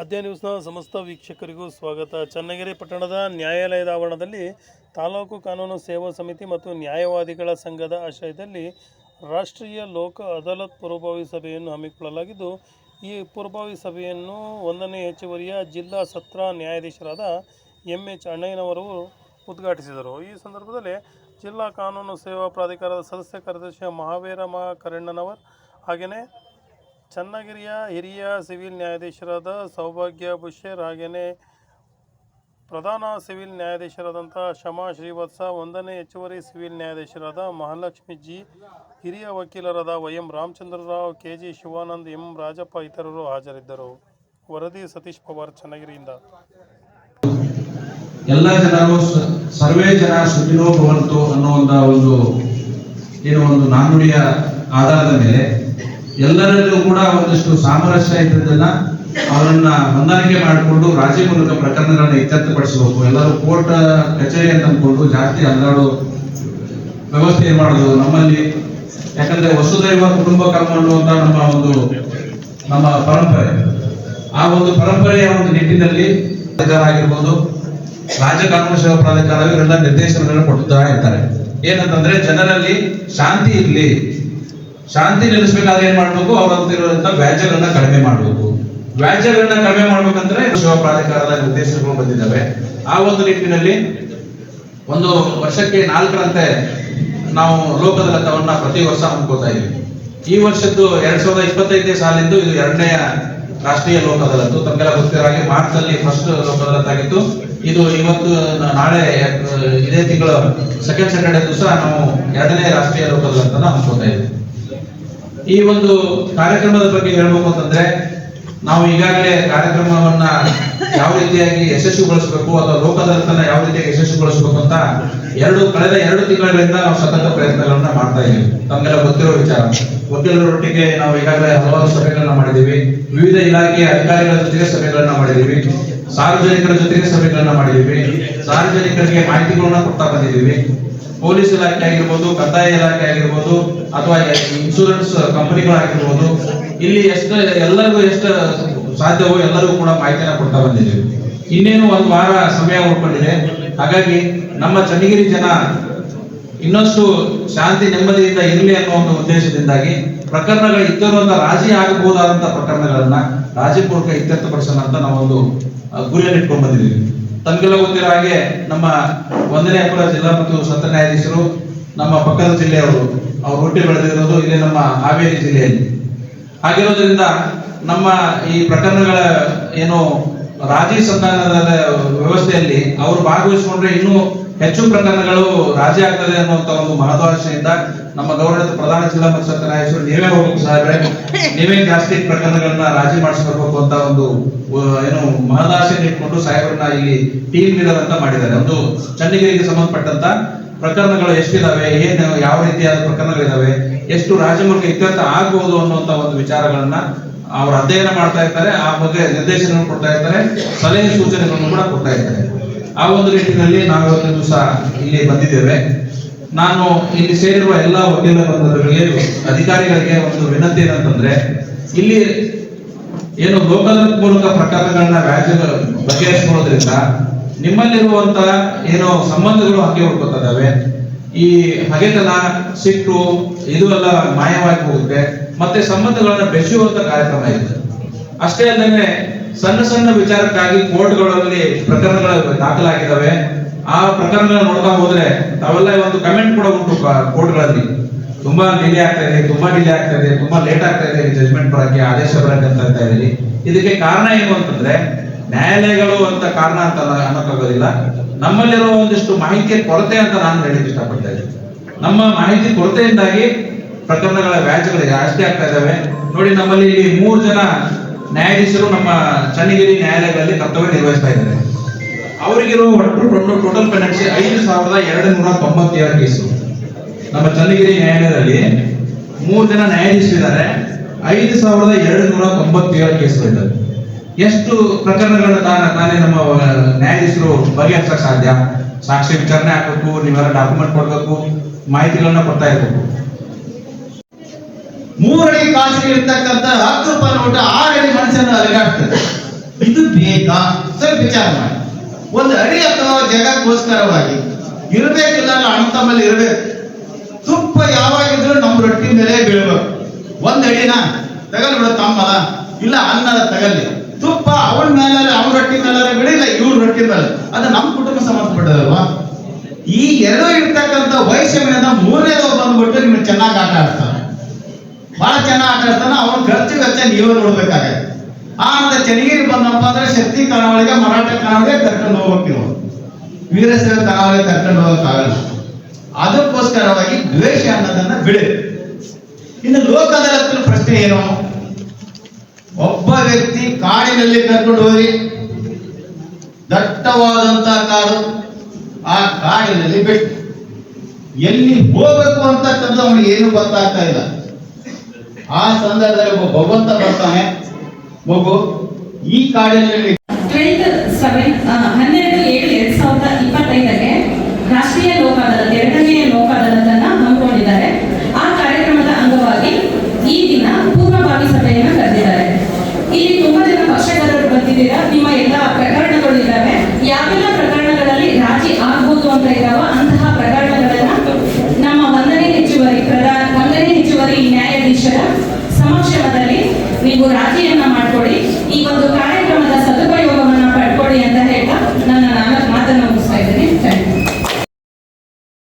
ಆದ್ಯ ನ್ಯೂಸ್ನ ಸಮಸ್ತ ವೀಕ್ಷಕರಿಗೂ ಸ್ವಾಗತ. ಚನ್ನಗಿರಿ ಪಟ್ಟಣದ ನ್ಯಾಯಾಲಯದ ಆವರಣದಲ್ಲಿ ತಾಲೂಕು ಕಾನೂನು ಸೇವಾ ಸಮಿತಿ ಮತ್ತು ನ್ಯಾಯವಾದಿಗಳ ಸಂಘದ ಆಶ್ರಯದಲ್ಲಿ ರಾಷ್ಟ್ರೀಯ ಲೋಕ ಅದಾಲತ್ ಪೂರ್ವಭಾವಿ ಸಭೆಯನ್ನು ಹಮ್ಮಿಕೊಳ್ಳಲಾಗಿದ್ದು, ಈ ಪೂರ್ವಭಾವಿ ಸಭೆಯನ್ನು ಒಂದನೇ ಹೆಚ್ಚುವರಿಯ ಜಿಲ್ಲಾ ಸತ್ರ ನ್ಯಾಯಾಧೀಶರಾದ ಎಂ ಎಚ್ ಅಣ್ಣಯ್ಯನವರು ಉದ್ಘಾಟಿಸಿದರು. ಈ ಸಂದರ್ಭದಲ್ಲಿ ಜಿಲ್ಲಾ ಕಾನೂನು ಸೇವಾ ಪ್ರಾಧಿಕಾರದ ಸದಸ್ಯ ಕಾರ್ಯದರ್ಶಿ ಮಹಾವೀರ ಮಹಾಕರಣ್ಣನವರ್ ಹಾಗೆಯೇ ಚನ್ನಗಿರಿಯ ಹಿರಿಯ ಸಿವಿಲ್ ನ್ಯಾಯಾಧೀಶರಾದ ಸೌಭಾಗ್ಯ ಬುಷೇರ್ ಹಾಗೆಯೇ ಪ್ರಧಾನ ಸಿವಿಲ್ ನ್ಯಾಯಾಧೀಶರಾದಂಥ ಶಮಾ ಶ್ರೀವತ್ಸ, ಒಂದನೇ ಹೆಚ್ಚುವರಿ ಸಿವಿಲ್ ನ್ಯಾಯಾಧೀಶರಾದ ಮಹಾಲಕ್ಷ್ಮಿ ಜಿ, ಹಿರಿಯ ವಕೀಲರಾದ Y M Ramachandrarao K G Shivanand, M Rajappa ಇತರರು ಹಾಜರಿದ್ದರು. ವರದಿ ಸತೀಶ್ ಪವಾರ್, ಚನ್ನಗಿರಿಯಿಂದ. ಎಲ್ಲ ಜನರು ಸರ್ವೇ ಜನ ಸುಖಿನೋ ಭವಂತು ಅನ್ನುವಂತ ಒಂದು, ಏನು ಒಂದು ನಾನುಡಿಯ ಆಧಾರದ ಮೇಲೆ ಎಲ್ಲರಲ್ಲೂ ಕೂಡ ಒಂದಿಷ್ಟು ಸಾಮರಸ್ಯ ಇದ್ದದನ್ನ ಅವರನ್ನ ಹೊಂದಾಣಿಕೆ ಮಾಡಿಕೊಂಡು ರಾಜಿ ಮೂಲಕ ಪ್ರಕರಣಗಳನ್ನ ಇತ್ಯರ್ಥಪಡಿಸಬೇಕು ಎಲ್ಲರೂ ಕೋರ್ಟ್, ಕಚೇರಿ ಅಂತ ಅಂದ್ಕೊಂಡು ಜಾಸ್ತಿ ಅಲ್ಲಾಡೋ ವ್ಯವಸ್ಥೆ ಏನ್ ಮಾಡೋದು ನಮ್ಮಲ್ಲಿ? ಯಾಕಂದ್ರೆ ವಸುದೈವ ಕುಟುಂಬ ಕುಟುಂಬಕರ್ಮ ಅಂತ ನಮ್ಮ ಒಂದು, ನಮ್ಮ ಪರಂಪರೆ. ಆ ಒಂದು ಪರಂಪರೆಯ ಒಂದು ನಿಟ್ಟಿನಲ್ಲಿ ಆಗಿರ್ಬೋದು. ರಾಜ್ಯ ಕಾನೂನು ಸೇವಾ ಪ್ರಾಧಿಕಾರ ಇವರೆಲ್ಲ ನಿರ್ದೇಶನಗಳನ್ನು ಕೊಡ್ತಾ ಇರ್ತಾರೆ ಏನಂತಂದ್ರೆ ಜನರಲ್ಲಿ ಶಾಂತಿ ಇರ್ಲಿ. ಶಾಂತಿ ನೆಲೆಸಬೇಕಾದ್ರೆ ಏನ್ ಮಾಡ್ಬೇಕು? ಅವರಂತಿರುವಂತ ವ್ಯಾಜ್ಯಗಳನ್ನ ಕಡಿಮೆ ಮಾಡಬೇಕು. ವ್ಯಾಜ್ಯಗಳನ್ನ ಕಡಿಮೆ ಮಾಡ್ಬೇಕಂದ್ರೆ ಶಿವ ಪ್ರಾಧಿಕಾರದ ನಿರ್ದೇಶನಗಳು ಬಂದಿದ್ದಾವೆ. ಆ ಒಂದು ನಿಟ್ಟಿನಲ್ಲಿ ಒಂದು ವರ್ಷಕ್ಕೆ ನಾಲ್ಕರಂತೆ ನಾವು ಲೋಕದಲ್ಲತವನ್ನ ಪ್ರತಿ ವರ್ಷ ಹಮ್ಮಿಕೋತಾ ಇದ್ದೀವಿ. ಈ ವರ್ಷದ್ದು ಎರಡ್ ಸಾವಿರದ ಇಪ್ಪತ್ತೈದನೇ ಸಾಲಿಂದು ಇದು ಎರಡನೇ ರಾಷ್ಟ್ರೀಯ ಲೋಕದಲತ್ತು ತಮಗೆಲ್ಲ ಗೊತ್ತಿರೋ ಮಾರ್ಚ್ ಅಲ್ಲಿ ಫಸ್ಟ್ ಲೋಕ ಅದಾಲತ್ ಆಗಿತ್ತು ಇದು ಇವತ್ತು ನಾಳೆ, ಇದೇ ತಿಂಗಳ ಸೆಕೆಂಡ್ ಸ್ಯಾಟರ್ಡೆ ದಿವಸ ನಾವು ಎರಡನೇ ರಾಷ್ಟ್ರೀಯ ಲೋಕ ಅದಾಲತ್ತನ್ನ ಹಮ್ಮಿಕೋತಾ ಇದ್ದೀವಿ. ಈ ಒಂದು ಕಾರ್ಯಕ್ರಮದ ಬಗ್ಗೆ ಹೇಳ್ಬೇಕು ಅಂತಂದ್ರೆ, ನಾವು ಈಗಾಗಲೇ ಕಾರ್ಯಕ್ರಮವನ್ನ ಯಾವ ರೀತಿಯಾಗಿ ಯಶಸ್ವಿಗೊಳಿಸಬೇಕು ಅಥವಾ ಲೋಕದರ್ತನ ಯಾವ ರೀತಿಯಾಗಿ ಯಶಸ್ವಿಗೊಳಿಸಬೇಕು ಅಂತ ಎರಡು, ಕಳೆದ ಎರಡು ತಿಂಗಳಿಂದ ನಾವು ಸತತ ಪ್ರಯತ್ನಗಳನ್ನ ಮಾಡ್ತಾ ಇದ್ದೀವಿ. ತಮ್ಮೆಲ್ಲ ಗೊತ್ತಿರೋ ವಿಚಾರ. ವಕೀಲರೊಟ್ಟಿಗೆ ನಾವು ಈಗಾಗಲೇ ಹಲವಾರು ಸಭೆಗಳನ್ನ ಮಾಡಿದ್ದೀವಿ. ವಿವಿಧ ಇಲಾಖೆಯ ಅಧಿಕಾರಿಗಳ ಜೊತೆಗೆ ಸಭೆಗಳನ್ನ ಮಾಡಿದ್ದೀವಿ. ಸಾರ್ವಜನಿಕರ ಜೊತೆಗೆ ಸಭೆಗಳನ್ನ ಮಾಡಿದ್ದೀವಿ. ಸಾರ್ವಜನಿಕರಿಗೆ ಮಾಹಿತಿಗಳನ್ನ ಕೊಡ್ತಾ ಬಂದಿದ್ದೀವಿ. ಪೊಲೀಸ್ ಇಲಾಖೆ ಆಗಿರ್ಬೋದು, ಕಂದಾಯ ಇಲಾಖೆ ಆಗಿರ್ಬೋದು, ಅಥವಾ ಇನ್ಶೂರೆನ್ಸ್ ಕಂಪನಿಗಳಾಗಿರ್ಬೋದು, ಇಲ್ಲಿ ಎಷ್ಟು ಎಲ್ಲರಿಗೂ ಎಷ್ಟು ಸಾಧ್ಯವೋ ಎಲ್ಲರಿಗೂ ಕೂಡ ಮಾಹಿತಿನ ಕೊಡ್ತಾ ಬಂದಿದ್ದೀವಿ. ಇನ್ನೇನು ಒಂದು ವಾರ ಸಮಯ ಉಳ್ಕೊಂಡಿದೆ. ಹಾಗಾಗಿ ನಮ್ಮ ಚನ್ನಗಿರಿ ಜನ ಇನ್ನಷ್ಟು ಶಾಂತಿ, ನೆಮ್ಮದಿಯಿಂದ ಇರಲಿ ಅನ್ನೋ ಒಂದು ಉದ್ದೇಶದಿಂದಾಗಿ ಪ್ರಕರಣಗಳು ಇದ್ದರುವಂತ ರಾಜಿ ಆಗಬಹುದಾದಂತಹ ಪ್ರಕರಣಗಳನ್ನ ರಾಜಿಪೂರ್ವಕ ಇತ್ಯರ್ಥಪಡಿಸೋಣ ಅಂತ ನಾವೊಂದು ಗುರಿಯಲ್ಲಿ ಇಟ್ಕೊಂಡು ಬಂದಿದ್ದೀವಿ. ತಮಗೆಲ್ಲ ಗೊತ್ತಿರೋ ಹಾಗೆ ನಮ್ಮ ಒಂದನೇ ಅಪರ ಜಿಲ್ಲಾ ಮತ್ತು ಸತ್ರ ನ್ಯಾಯಾಧೀಶರು, ನಮ್ಮ ಪಕ್ಕದ ಜಿಲ್ಲೆಯವರು, ಅವರು ಹುಟ್ಟಿ ಬೆಳೆದಿರೋದು ಇಲ್ಲಿ ನಮ್ಮ ಹಾವೇರಿ ಜಿಲ್ಲೆಯಲ್ಲಿ. ಹಾಗಿರೋದ್ರಿಂದ ನಮ್ಮ ಈ ಪ್ರಕರಣಗಳ ಏನು ರಾಜಿ ಸಂಧಾನದ ವ್ಯವಸ್ಥೆಯಲ್ಲಿ ಅವರು ಭಾಗವಹಿಸಿಕೊಂಡ್ರೆ ಇನ್ನೂ ಹೆಚ್ಚು ಪ್ರಕರಣಗಳು ರಾಜಿ ಆಗ್ತದೆ ಅನ್ನುವಂತ ಒಂದು ಮಹತ್ವಾಶೆಯಿಂದ ನಮ್ಮ ಗೌರವದ ಪ್ರಧಾನ ಜಿಲ್ಲಾ ಮತ್ತು ಸತ್ರ ನೀವೇ ಹೋಗ್ಬೇಕು ಸಾಹೇಬ್ರೆ. ನೀವೇ ಜಾಸ್ತಿ ಪ್ರಕರಣಗಳನ್ನ ರಾಜಿ ಮಾಡಿಸ್ಕೋಬೇಕು ಅಂತ ಒಂದು ಏನು ಮಹದಾಶೆ ಇಟ್ಕೊಂಡು ಸಾಹೇಬ್ರನ್ನ ಇಲ್ಲಿ ಟೀಮ್ ಲೀಡರ್ ಅಂತ ಮಾಡಿದ್ದಾರೆ. ಒಂದು ಚನ್ನಗಿರಿಗೆ ಸಂಬಂಧಪಟ್ಟಂತ ಪ್ರಕರಣಗಳು ಎಷ್ಟಿದಾವೆ, ಏನು ಯಾವ ರೀತಿಯಾದ ಪ್ರಕರಣಗಳಿದಾವೆ, ಎಷ್ಟು ರಾಜ್ಯ ಮೂಲಕ ಇತ್ಯರ್ಥ ಆಗಬಹುದು ಅನ್ನುವಂತ ಒಂದು ವಿಚಾರಗಳನ್ನ ಅವರು ಅಧ್ಯಯನ ಮಾಡ್ತಾ ಇರ್ತಾರೆ. ಆ ಬಗ್ಗೆ ನಿರ್ದೇಶನ ಕೊಡ್ತಾ ಇರ್ತಾರೆ. ಸಲಹೆ ಸೂಚನೆಗಳನ್ನು ಕೂಡ ಕೊಡ್ತಾ ಇರ್ತಾರೆ. ಆ ಒಂದು ರೀತಿಯಲ್ಲಿ ನಾವು ಇವತ್ತು ದಿವಸ ಇಲ್ಲಿ ಬಂದಿದ್ದೇವೆ. ನಾನು ಇಲ್ಲಿ ಸೇರಿರುವ ಎಲ್ಲ ವಕೀಲ ಬಂಧುಗಳಿಗೆ, ಅಧಿಕಾರಿಗಳಿಗೆ ಒಂದು ವಿನಂತಿ ಏನಂತಂದ್ರೆ, ಇಲ್ಲಿ ಏನು ಲೋಕಲ್ ಮೂಲಕ ಪ್ರಕರಣಗಳನ್ನ ವ್ಯಾಜ್ಯ ಬಗೆಹರಿಸಿಕೊಳ್ಳೋದ್ರಿಂದ ನಿಮ್ಮಲ್ಲಿರುವಂತ ಏನು ಸಂಬಂಧಗಳು ಹಾಗೆ ಉಳ್ಕೊತದಾವೆ. ಈ ಹಗೆತನ, ಸಿಟ್ಟು, ಇದು ಎಲ್ಲ ಮಾಯವಾಗಿ ಹೋಗುತ್ತೆ. ಮತ್ತೆ ಸಂಬಂಧಗಳನ್ನ ಬೆಸೆಯುವಂತ ಕಾರ್ಯಕ್ರಮ ಇದೆ. ಅಷ್ಟೇ ಅಲ್ಲದೆ ಸಣ್ಣ ಸಣ್ಣ ವಿಚಾರಕ್ಕಾಗಿ ಕೋರ್ಟ್ಗಳಲ್ಲಿ ಪ್ರಕರಣಗಳು ದಾಖಲಾಗಿದ್ದಾವೆ. ಆ ಪ್ರಕರಣಗಳನ್ನ ನೋಡ್ತಾ ಹೋದ್ರೆ ತಾವೆಲ್ಲ ಒಂದು ಕಮೆಂಟ್ ಕೂಡ ಉಂಟು ಕೋರ್ಟ್ಗಳಲ್ಲಿ. ತುಂಬಾ ಡಿಲೇ ಆಗ್ತಾ ಇದೆ, ತುಂಬಾ ಡಿಲೇ ಆಗ್ತಾ ಇದೆ, ತುಂಬಾ ಲೇಟ್ ಆಗ್ತಾ ಇದೆ ಜಜ್ಮೆಂಟ್ ಬರಕ್ಕೆ ಆದೇಶ ಬರಕ್ಕೆ ಅಂತ ಹೇಳ್ತಾ ಇದೀರಿ ಇದಕ್ಕೆ ಕಾರಣ ಏನು ಅಂತಂದ್ರೆ ನ್ಯಾಯಾಲಯಗಳು ಅಂತ ಕಾರಣ ಅಂತ ಅನ್ನೋಕ್ಕಾಗೋದಿಲ್ಲ. ನಮ್ಮಲ್ಲಿರೋ ಒಂದಿಷ್ಟು ಮಾಹಿತಿಯ ಕೊರತೆ ಅಂತ ನಾನು ಹೇಳಿಕ್ಕೆ ಇಷ್ಟಪಡ್ತಾ ಇದ್ದೀನಿ. ನಮ್ಮ ಮಾಹಿತಿ ಕೊರತೆಯಿಂದಾಗಿ ಪ್ರಕರಣಗಳ ವ್ಯಾಜ್ಯಗಳು ಜಾಸ್ತಿ ಆಗ್ತಾ ಇದಾವೆ ನೋಡಿ, ನಮ್ಮಲ್ಲಿ ಇಲ್ಲಿ ಮೂರು ಜನ ನ್ಯಾಯಾಧೀಶರು ನಮ್ಮ ಚನ್ನಗಿರಿ ನ್ಯಾಯಾಲಯಗಳಲ್ಲಿ ಕರ್ತವ್ಯ ನಿರ್ವಹಿಸ್ತಾ ಇದ್ದಾರೆ. ಅವರಿಗಿರುವ ಒಟ್ಟು ಟೋಟಲ್ ಪೆನಲ್ಟಿ ಐದು ಸಾವಿರದ ಎರಡು ನೂರ ತೊಂಬತ್ತೇಳು ಕೇಸು. ನಮ್ಮ ಚನ್ನಗಿರಿ ನ್ಯಾಯಾಲಯದಲ್ಲಿ ಮೂರು ಜನ ನ್ಯಾಯಾಧೀಶರಿದ್ದಾರೆ ಐದು ಸಾವಿರದ ಎರಡು ನೂರ ತೊಂಬತ್ತೇಳು ಕೇಸುಗಳಿದ್ದಾವೆ ಎಷ್ಟು ಪ್ರಕರಣಗಳನ್ನು ತಾನ ತಾನೇ ನಮ್ಮ ನ್ಯಾಯಾಧೀಶರು ಬಗೆಹರಿಸಕ್ ಸಾಧ್ಯ? ಸಾಕ್ಷಿ ವಿಚಾರಣೆ ಹಾಕಬೇಕು ನೀವೆಲ್ಲ ಡಾಕ್ಯುಮೆಂಟ್ ಕೊಡಬೇಕು, ಮಾಹಿತಿಗಳನ್ನ ಕೊಡ್ತಾ ಇರಬೇಕು. ಮೂರಡಿ ಕಾಸಿಗೆ ಇರ್ತಕ್ಕಂಥ ಹತ್ತು ರೂಪಾಯಿ ನೋಟ ಮನುಷ್ಯನ ಅಲಗಾಡ್ತದೆ ಇದು ಬೇಕಾ ಸರಿ ವಿಚಾರ ಮಾಡಿ. ಒಂದು ಅಡಿ ಅಥವಾ ಜಗಕ್ಕೋಸ್ಕರವಾಗಿ ಇರಬೇಕಿಲ್ಲ ಅಣ್ಣ ತಮ್ಮಲ್ಲಿ ಇರಬೇಕು. ತುಪ್ಪ ಯಾವಾಗಿದ್ರು ನಮ್ಮ ರೊಟ್ಟಿ ಮೇಲೆ ಬೀಳ್ಬೇಕು. ಒಂದ್ ಅಡಿನ? ತಗಲ್ ಬಿಡು ತಮ್ಮಲ್ಲ ಇಲ್ಲ ಅನ್ನದ ತಗಲ್ಲಿ. ತುಪ್ಪ ಅವಳ ಮೇಲೆ ಅವನ ರೊಟ್ಟಿ ಮೇಲೆ ಬಿಡಿಲ್ಲ ಇವ್ರ ರೊಟ್ಟಿ ಮೇಲೆ ಅದು ನಮ್ಮ ಕುಟುಂಬ ಸಂಬಂಧಪಟ್ಟದಲ್ವಾ ಈ ಎರಡು ಇರ್ತಕ್ಕಂಥ ವಯಸ್ಸಿನಿಂದ ಮೂರನೇದು ಬಂದ್ಬಿಟ್ಟು ನಿಮ್ಗೆ ಚೆನ್ನಾಗಿ ಆಟ ಆಡ್ತಾನೆ. ಬಹಳ ಚೆನ್ನಾಗಿ ಆಟ ಆಡ್ತಾನೆ. ಅವನ ಖರ್ಚು ವೆಚ್ಚ ನೀವೇ ನೋಡ್ಬೇಕಾಗತ್ತೆ. ಆ ಚೆನ್ನಗಿರಿ ಚನ್ನಗಿರಿ ಬಂದಪ್ಪ ಅಂದ್ರೆ ಶಕ್ತಿ ಕರಾವಳಿಗೆ ಮರಾಠ ಕರಾವಳಿಗೆ ಕರ್ಕೊಂಡು ಹೋಗ್ಬೇಕು ನಾವು ವೀರಶೈವ ಕರಾವಳಿಗೆ ಕರ್ಕೊಂಡು ಹೋಗಕ್ಕಾಗಲ್ಲ ಅದಕ್ಕೋಸ್ಕರವಾಗಿ ದ್ವೇಷ ಅನ್ನೋದನ್ನ ಬಿಡಿ. ಇನ್ನು ಲೋಕದ ಹತ್ತಿರ ಪ್ರಶ್ನೆ ಏನು? ಒಬ್ಬ ವ್ಯಕ್ತಿ ಕಾಡಿನಲ್ಲಿ ಕರ್ಕೊಂಡು ಹೋಗಿ ದಟ್ಟವಾದಂತ ಕಾಡು ಆ ಕಾಡಿನಲ್ಲಿ ಬಿಟ್ಟು ಎಲ್ಲಿ ಹೋಗಬೇಕು ಅಂತಕ್ಕಂಥ ಅವನಿಗೆ ಏನು ಗೊತ್ತಾಗ್ತಾ ಇಲ್ಲ. ಆ ಸಂದರ್ಭದಲ್ಲಿ ಒಬ್ಬ ಭಗವಂತ ಬರ್ತಾನೆ. ಮಗು, ಈ ಸೆವೆನ್ ಹನ್ನೆರಡು ಏಳು ಎರಡ್ ಸಾವಿರದ ಇಪ್ಪತ್ತೈದಕ್ಕೆ ರಾಷ್ಟ್ರೀಯ ಲೋಕ ಅದಾಲತ್ ಎರಡನೆಯ ಲೋಕ ಹಮ್ಮಿಕೊಂಡಿದ್ದಾರೆ. ಆ ಕಾರ್ಯಕ್ರಮದ ಅಂಗವಾಗಿ ಈ ದಿನ ಪೂರ್ವಭಾವಿ ಸಭೆಯನ್ನು ಕರೆದಿದ್ದಾರೆ. ಇಲ್ಲಿ ತುಂಬಾ ಜನ ಪಕ್ಷಗಾರರು ಬಂದಿದ್ದೀರಾ? ನಿಮ್ಮ ಎಲ್ಲ ಪ್ರಕರಣಗಳು ಇದ್ದಾವೆ. ಯಾವೆಲ್ಲ ಪ್ರಕರಣಗಳಲ್ಲಿ ರಾಜಿ ಆಗ್ಬೋದು ಅಂತ ಇದಾವ ಅಂತಹ